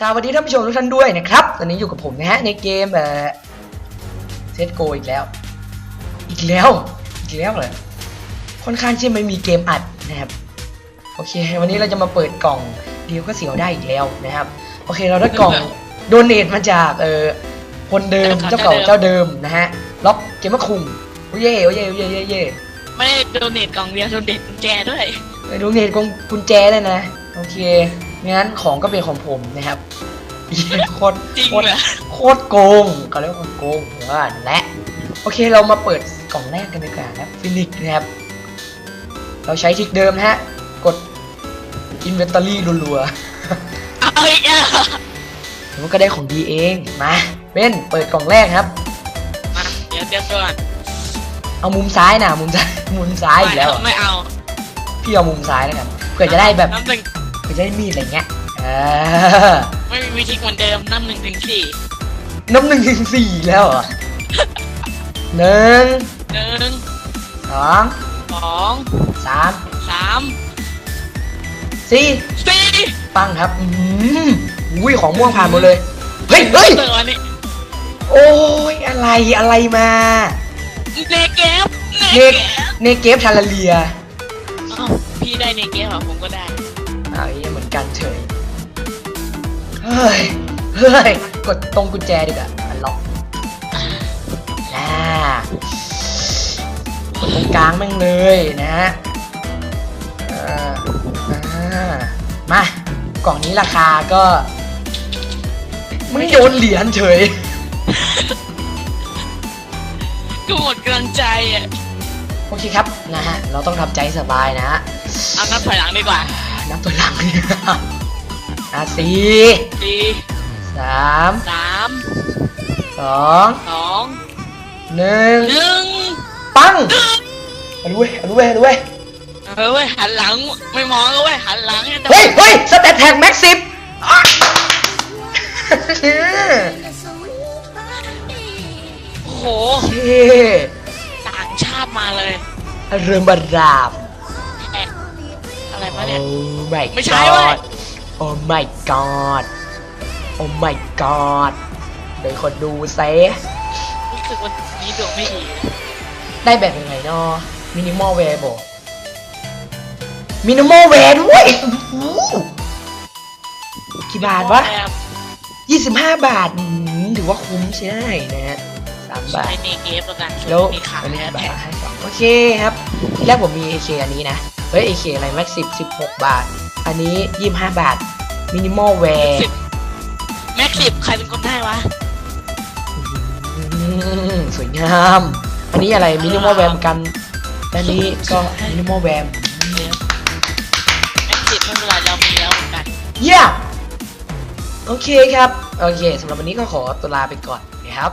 สวัสดีท่านผู้ชมทุกท่านด้วยนะครับตอนนี้อยู่กับผมนะฮะในเกมเอ่อเซตโกอีกแล้ว อีกแล้วอีกแล้วเลยค่อนข้างที่ไม่มีเกมอัดนะครับโอเค วันนี้เราจะมาเปิดกล่องเดียวก็เสียวได้อีกแล้วนะครับโอเคเราได้กล่องโดเนทมาจากเอ่อคนเดิมเจ้าเก่าเจ้าเดิมนะฮะล็อกเกมมะคุงโอ้เย่โอ้เย่โอ้เย่เย่เย่ไม่ได้โดเนทกล่องเดียวโดเนทกุญแจด้วยไปดูเนทกงกุญแจเลยนะโอเค งั้นของก็เป็นของผมนะครับโคตรจริงโคตรเหรอโคตรโกงเขาเรียกว่าคนโกงว่าและโอเคเรามาเปิดกล่องแรกกันดีกว่านะครับฟินิกนะครับ เราใช้ทริกเดิมนะฮะ กด Inventory รัวเอาอีกอะๆมันก็ได้ของดีเองมาเป็นเปิดกล่องแรกครับมาเดี๋ยวเตรียมตัวก่อนเอามุมซ้ายนะมุมซ้ายมุมซ้ายอีกแล้วไม่เอาพี่เอามุมซ้ายแล้วกันเผื่อจะได้แบบ น้ำหนึ่งเผื่อจะได้มีดอะไรเงี้ยเออไม่มีวิธีเหมือนเดิมน้ำหนึ่งถึงสี่น้ำหนึ่งถึงสี่แล้วเหรอหนึ่งหนึ่งสองสองสามสามสี่สี่ปังครับอืมอุ้ยของม่วงผ่านหมดเลย เฮ้ยเฮ้ยตัวนี้โอ้ยอะไรอะไรมาเนเกฟเนเนเกฟเนเกฟทาราเลียอ้าวพี่ได้เนเกฟเหรอผมก็ได้ อ้าวยังเหมือนกันเฉย เฮ้ย เฮ้ย กดตรงกุญแจดีกว่าอันล็อกน่ากดตรงกลางแม่งเลยนะฮะเอ่ออ่ามากล่องนี้ราคาก็ไม่โยนเหรียญเฉยก็หมดกำลังใจอะ โอเคครับ นะฮะ เราต้องทำใจสบายนะฮะ เอานับถอยหลังดีกว่า นับตัวหลังเลยอะสี่สี่สามสามสองสองหนึ่งหนึ่งปังเอาด้วยเอาด้วยเอาด้วยเออเว้ยหันหลังไม่มองแล้วเว้ยหันหลังให้ตะเฮ้ยเฮ้ยสเตตแท็กแม็กซิบโอ้โหเฮ้ต่างชาติมาเลยเริ่มบารา เนี่ยไม่ไม่ใช่เว้ยโอ้ my god โอ้ my god เดี๋ยวคนดูเซรู้สึกวันนี้ดวงไม่ดีได้แบบยังไงเนาะมินิมอลแวร์บอกมินิมอลแวร์ด้วยโอ้โหกี่บาทวะแอบยี่สิบห้าบาทอืมถือว่าคุ้มใช่ไหมนะฮะ สามบาใช้ทในเกมแล้วกันแล้วมีขายอันนี้แล้วบาทแท็กให้สองโอเคครับที่แรกผมมี AK อันนี้นะ เฮ้ย AK อะไรแม็กสิบสิบหกบาท อันนี้ยี่ห้าบาท มินิมอลแวร์สิบแม็กสิบใครเป็นคนได้วะ สวยงาม อันนี้อะไรมินิมอลแวร์เหมือนกันและอันนี้ก็มินิมอลแวร์แม็กสิบไม่เป็นไรเรามีแล้วเหมือนกัน เยี่ยมโอเคครับ โอเคสำหรับวันนี้ก็ขอตัวลาไปก่อนนะครับ